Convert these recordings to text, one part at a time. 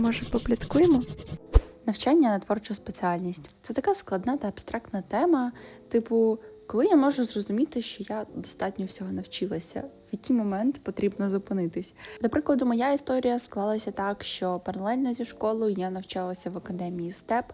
Може, попліткуємо? Навчання на творчу спеціальність це така складна та абстрактна тема. Типу, коли я можу зрозуміти, що я достатньо всього навчилася, в який момент потрібно зупинитись. До прикладу, моя історія склалася так, що паралельно зі школою я навчалася в академії СТЕП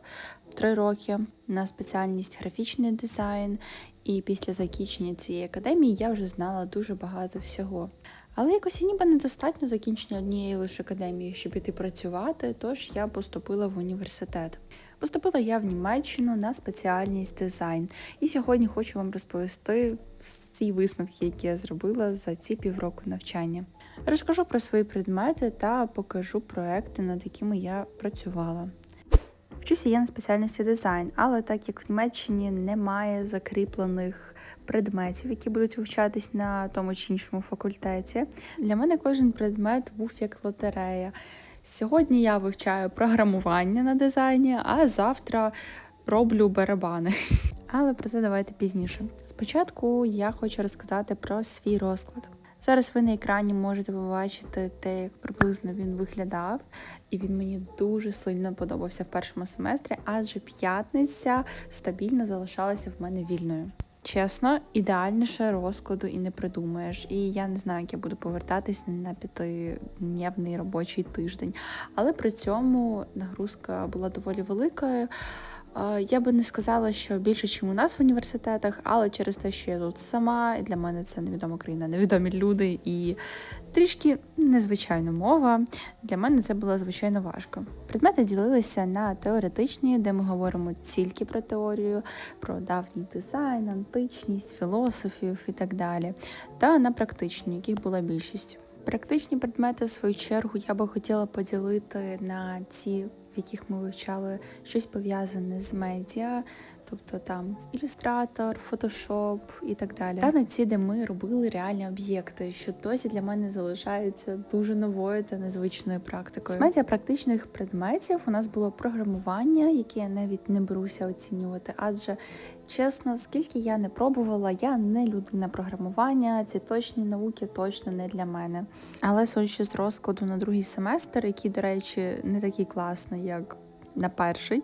три роки на спеціальність графічний дизайн, і після закінчення цієї академії я вже знала дуже багато всього. Але якось ніби недостатньо закінчення однієї лише академії, щоб іти працювати, тож я поступила в університет. Поступила я в Німеччину на спеціальність дизайн. І сьогодні хочу вам розповісти всі висновки, які я зробила за ці півроку навчання. Розкажу про свої предмети та покажу проекти, над якими я працювала. Вчуся я на спеціальності дизайн, але так як в Німеччині немає закріплених предметів, які будуть вивчатись на тому чи іншому факультеті, для мене кожен предмет був як лотерея. Сьогодні я вивчаю програмування на дизайні, а завтра роблю барабани. Але про це давайте пізніше. Спочатку я хочу розказати про свій розклад. Зараз ви на екрані можете побачити те, як приблизно він виглядав, і він мені дуже сильно подобався в першому семестрі, адже п'ятниця стабільно залишалася в мене вільною. Чесно, ідеальніше розкладу і не придумаєш. І я не знаю, як я буду повертатись на п'ятидневний робочий тиждень. Але при цьому нагрузка була доволі великою. Я би не сказала, що більше, ніж у нас в університетах, але через те, що я тут сама, і для мене це невідома країна, невідомі люди і трішки незвичайна мова. Для мене це було звичайно важко. Предмети ділилися на теоретичні, де ми говоримо тільки про теорію, про давній дизайн, античність, філософів і так далі, та на практичні, яких була більшість. Практичні предмети, в свою чергу, я би хотіла поділити на ті, в яких ми вивчали щось пов'язане з медіа, тобто там ілюстратор, фотошоп і так далі. Та на ці, де ми робили реальні об'єкти, що досі для мене залишається дуже новою та незвичною практикою. З медіа практичних предметів у нас було програмування, яке я навіть не беруся оцінювати, адже чесно, скільки я не пробувала, я не людина програмування, ці точні науки точно не для мене. Але судячи з розкладу на другий семестр, який, до речі, не такий класний, як на перший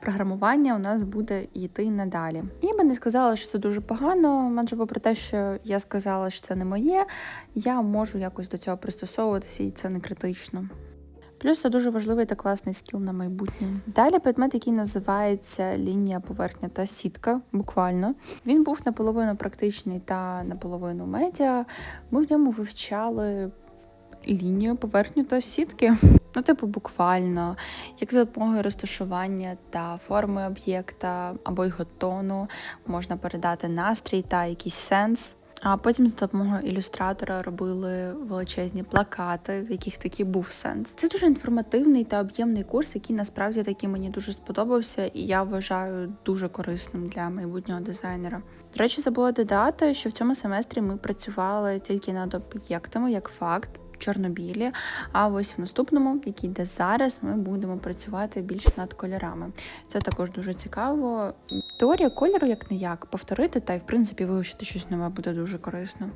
програмування у нас буде йти надалі. Я би не сказала, що це дуже погано, адже попри те, що я сказала, що це не моє, я можу якось до цього пристосовуватися, і це не критично. Плюс це дуже важливий та класний скіл на майбутнє. Далі предмет, який називається лінія поверхня та сітка, буквально. Він був наполовину практичний та наполовину медіа. Ми в ньому вивчали лінію, поверхню та сітки. Ну, типу, буквально, як за допомогою розташування та форми об'єкта або його тону можна передати настрій та якийсь сенс. А потім за допомогою ілюстратора робили величезні плакати, в яких такий був сенс. Це дуже інформативний та об'ємний курс, який насправді таки мені дуже сподобався, і я вважаю дуже корисним для майбутнього дизайнера. До речі, забула додати, що в цьому семестрі ми працювали тільки над об'єктами як факт. Чорнобілі, а ось в наступному, який йде зараз, ми будемо працювати більш над кольорами. Це також дуже цікаво. Теорія кольору як не як повторити, та й в принципі вивчити щось нове буде дуже корисно.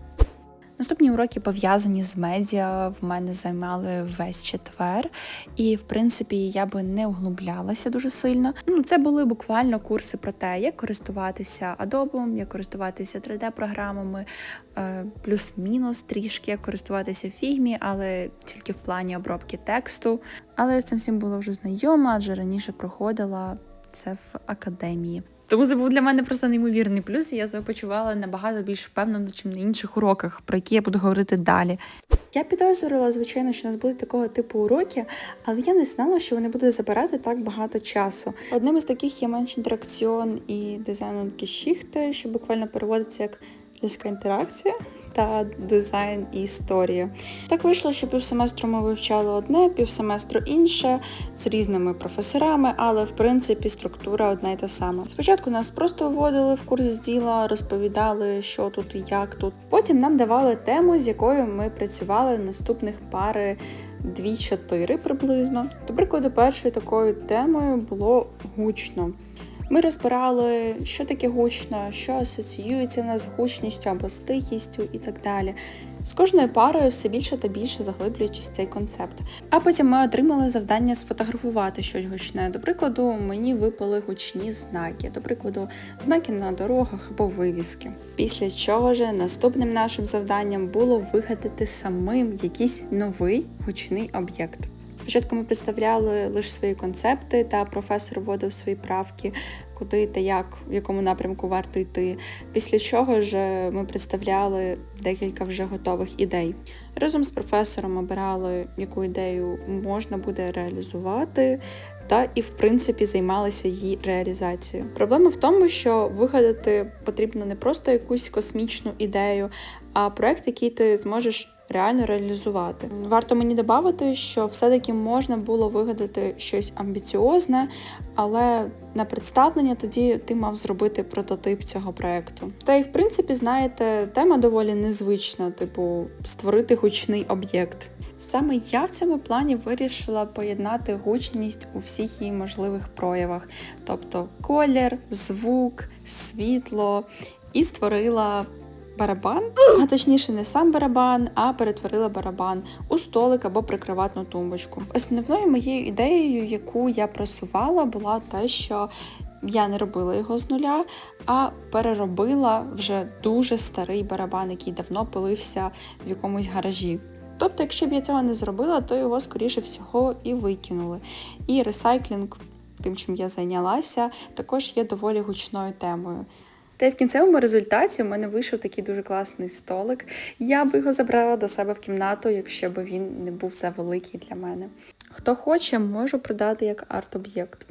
Наступні уроки пов'язані з медіа в мене займали весь четвер, і в принципі я би не углублялася дуже сильно. Ну, це були буквально курси про те, як користуватися Adobe, як користуватися 3D-програмами, е, плюс-мінус трішки, як користуватися фігмі, але тільки в плані обробки тексту. Але я з цим всім була вже знайома, адже раніше проходила це в академії. Тому це був для мене просто неймовірний плюс, і я себе почувала набагато більш впевнено, ніж на інших уроках, про які я буду говорити далі. Я підозрювала, звичайно, що у нас будуть такого типу уроки, але я не знала, що вони будуть забирати так багато часу. Одним із таких є менш інтеракціон і дизайн кішіхти, що буквально переводиться як людська інтеракція та дизайн і історія. Так вийшло, що півсеместру ми вивчали одне, півсеместру інше з різними професорами, але в принципі структура одна й та сама. Спочатку нас просто вводили в курс діла, розповідали, що тут і як тут. Потім нам давали тему, з якою ми працювали наступних пари. 2-4 приблизно. До прикладу, першою такою темою було гучно. Ми розбирали, що таке гучно, що асоціюється в нас з гучністю або з тихістю і так далі. З кожною парою все більше та більше заглиблюючись цей концепт. А потім ми отримали завдання сфотографувати щось гучне. До прикладу, мені випали гучні знаки, до прикладу, знаки на дорогах або вивіски. Після чого ж наступним нашим завданням було вигадати самим якийсь новий гучний об'єкт. Спочатку ми представляли лише свої концепти, та професор вводив свої правки, куди та як, в якому напрямку варто йти. Після чого ж ми представляли декілька вже готових ідей. Разом з професором обирали, яку ідею можна буде реалізувати. Та і в принципі займалися її реалізацією. Проблема в тому, що вигадати потрібно не просто якусь космічну ідею, а проект, який ти зможеш реально реалізувати. Варто мені додати, що все-таки можна було вигадати щось амбіціозне, але на представлення тоді ти мав зробити прототип цього проекту. Та й в принципі, знаєте, тема доволі незвична, типу створити гучний об'єкт. Саме я в цьому плані вирішила поєднати гучність у всіх її можливих проявах, тобто колір, звук, світло, і створила барабан, а точніше не сам барабан, а перетворила барабан у столик або прикриватну тумбочку. Основною моєю ідеєю, яку я просувала, була те, що я не робила його з нуля, а переробила вже дуже старий барабан, який давно пилився в якомусь гаражі. Тобто, якщо б я цього не зробила, то його скоріше всього і викинули. І ресайклінг, тим чим я зайнялася, також є доволі гучною темою. Та й в кінцевому результаті у мене вийшов такий дуже класний столик. Я би його забрала до себе в кімнату, якщо б він не був завеликий для мене. Хто хоче, можу продати як арт-об'єкт.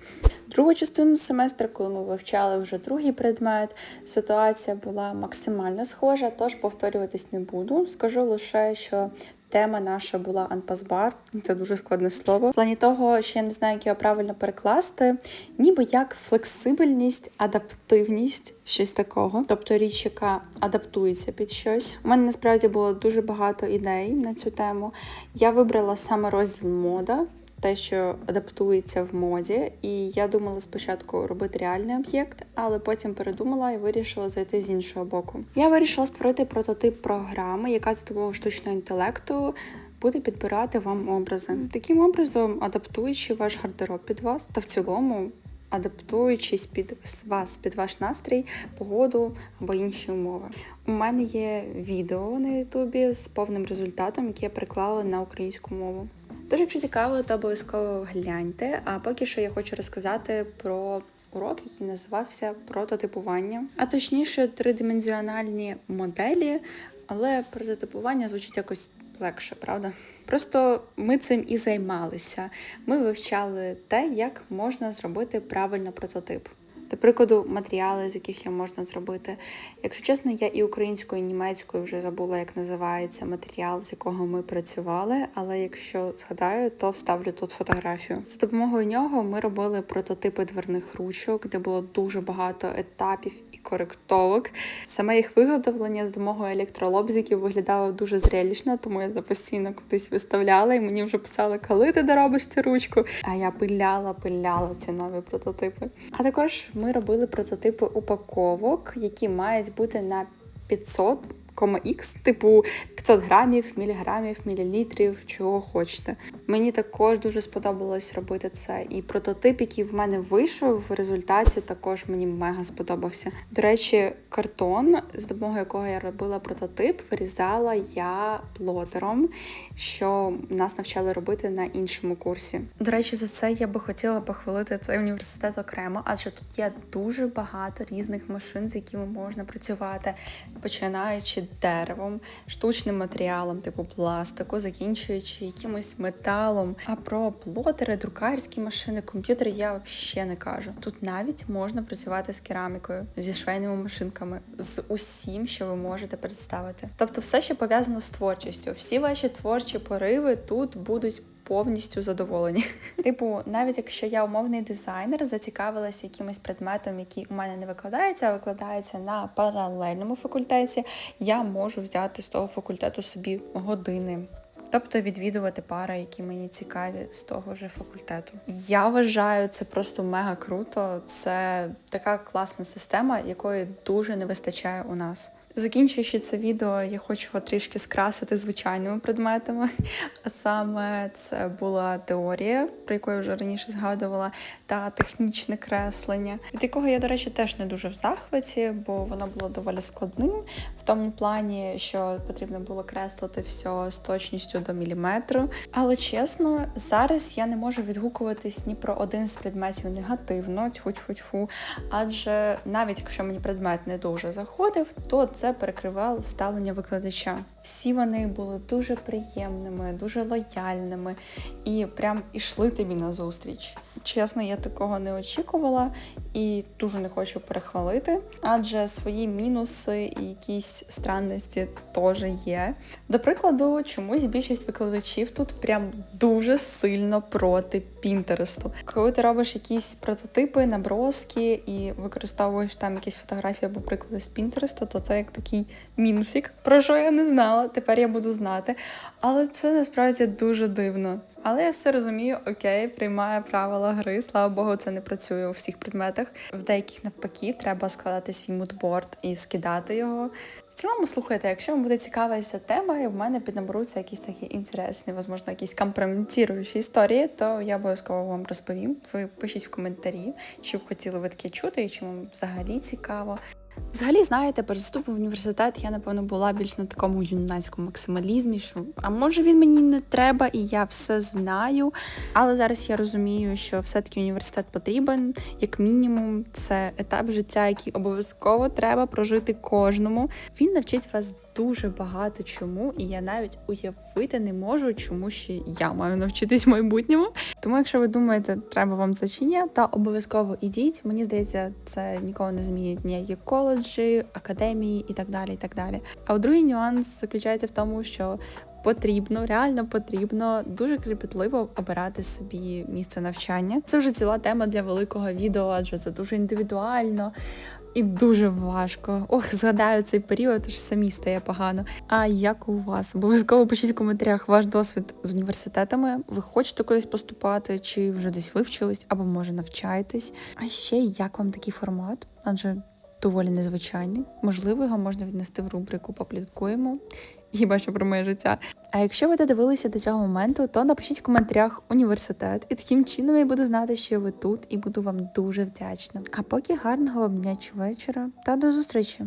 Другу частину семестру, коли ми вивчали вже другий предмет, ситуація була максимально схожа, тож повторюватись не буду. Скажу лише, що Тема наша була анпасбар, це дуже складне слово. В плані того, що я не знаю, як його правильно перекласти, ніби як флексибельність, адаптивність, щось такого. Тобто річ, яка адаптується під щось. У мене насправді було дуже багато ідей на цю тему. Я вибрала саме розділ мода те, що адаптується в моді. І я думала спочатку робити реальний об'єкт, але потім передумала і вирішила зайти з іншого боку. Я вирішила створити прототип програми, яка за допомогою штучного інтелекту. Буде підбирати вам образи. Таким образом, адаптуючи ваш гардероб під вас, та в цілому адаптуючись під вас, під ваш настрій, погоду або інші умови. У мене є відео на Ютубі з повним результатом, яке я приклала на українську мову. Тож, якщо цікаво, то обов'язково гляньте. А поки що я хочу розказати про урок, який називався прототипування, а точніше, тридименціональні моделі, але прототипування звучить якось легше, правда? Просто ми цим і займалися. Ми вивчали те, як можна зробити правильно прототип. До прикладу, матеріали, з яких я можна зробити. Якщо чесно, я і українською, і німецькою вже забула, як називається матеріал, з якого ми працювали. Але якщо згадаю, то вставлю тут фотографію. З допомогою нього ми робили прототипи дверних ручок, де було дуже багато етапів коректовок. Саме їх виготовлення з допомогою електролобзиків виглядало дуже зрелищно, тому я за постійно кудись виставляла, і мені вже писали, коли ти доробиш цю ручку. А я пиляла, пиляла ці нові прототипи. А також ми робили прототипи упаковок, які мають бути на 500 Х, типу 500 грамів, міліграмів, мілілітрів, чого хочете. Мені також дуже сподобалось робити це. І прототип, який в мене вийшов, в результаті також мені мега сподобався. До речі, картон, з допомогою якого я робила прототип, вирізала я плотером, що нас навчали робити на іншому курсі. До речі, за це я би хотіла похвалити цей університет окремо, адже тут є дуже багато різних машин, з якими можна працювати, починаючи деревом, штучним матеріалом, типу пластику, закінчуючи якимось металом. А про плотери, друкарські машини, комп'ютери я взагалі не кажу. Тут навіть можна працювати з керамікою, зі швейними машинками, з усім, що ви можете представити. Тобто, все, що пов'язано з творчістю, всі ваші творчі пориви тут будуть повністю задоволені. Типу, навіть якщо я умовний дизайнер, зацікавилася якимось предметом, який у мене не викладається, а викладається на паралельному факультеті, я можу взяти з того факультету собі години. Тобто відвідувати пари, які мені цікаві з того ж факультету. Я вважаю це просто мега круто. Це така класна система, якої дуже не вистачає у нас. Закінчуючи це відео, я хочу його трішки скрасити звичайними предметами. А саме це була теорія, про яку я вже раніше згадувала, та технічне креслення, від якого я, до речі, теж не дуже в захваті, бо воно було доволі складним в тому плані, що потрібно було креслити все з точністю до міліметру. Але чесно, зараз я не можу відгукуватись ні про один з предметів негативно, тьфу-тьфу-тьфу, адже навіть якщо мені предмет не дуже заходив, то це перекривало ставлення викладача. Всі вони були дуже приємними, дуже лояльними і прям ішли тобі на зустріч. Чесно, я такого не очікувала і дуже не хочу перехвалити, адже свої мінуси і якісь странності теж є. До прикладу, чомусь більшість викладачів тут прям дуже сильно проти Пінтересту. Коли ти робиш якісь прототипи, наброски і використовуєш там якісь фотографії або приклади з Пінтересту, то це як такий мінусик, про що я не знала. Тепер я буду знати. Але це насправді дуже дивно. Але я все розумію, окей, приймаю правила гри. Слава Богу, це не працює у всіх предметах. В деяких навпаки треба складати свій мудборд і скидати його. В цілому, слухайте, якщо вам буде цікава ця тема, і в мене піднаберуться якісь такі інтересні, можливо, якісь компрометуючі історії, то я обов'язково вам розповім. Ви пишіть в коментарі, чи б хотіли ви таке чути, і чи вам взагалі цікаво. Взагалі, знаєте, перед вступом в університет я, напевно, була більш на такому юнацькому максималізмі, що а може він мені не треба, і я все знаю. Але зараз я розумію, що все-таки університет потрібен, як мінімум, це етап життя, який обов'язково треба прожити кожному. Він навчить вас дуже багато чому, і я навіть уявити не можу, чому ще я маю навчитись в майбутньому. Тому, якщо ви думаєте, треба вам це чи ні, то обов'язково ідіть. Мені здається, це нікого не змінить ніякі коледжі, академії і так далі. і так далі. А другий нюанс заключається в тому, що потрібно, реально потрібно дуже кріпітливо обирати собі місце навчання. Це вже ціла тема для великого відео, адже це дуже індивідуально. І дуже важко. Ох, згадаю цей період, аж самі стає погано. А як у вас? Обов'язково пишіть в коментарях ваш досвід з університетами. Ви хочете колись поступати, чи вже десь вивчились, або може навчаєтесь. А ще як вам такий формат? Адже доволі незвичайний. Можливо, його можна віднести в рубрику Попліткуємо. Хіба що про моє життя. А якщо ви додивилися до цього моменту, то напишіть в коментарях університет, і таким чином я буду знати, що ви тут, і буду вам дуже вдячна. А поки гарного вам дня чи вечора та до зустрічі!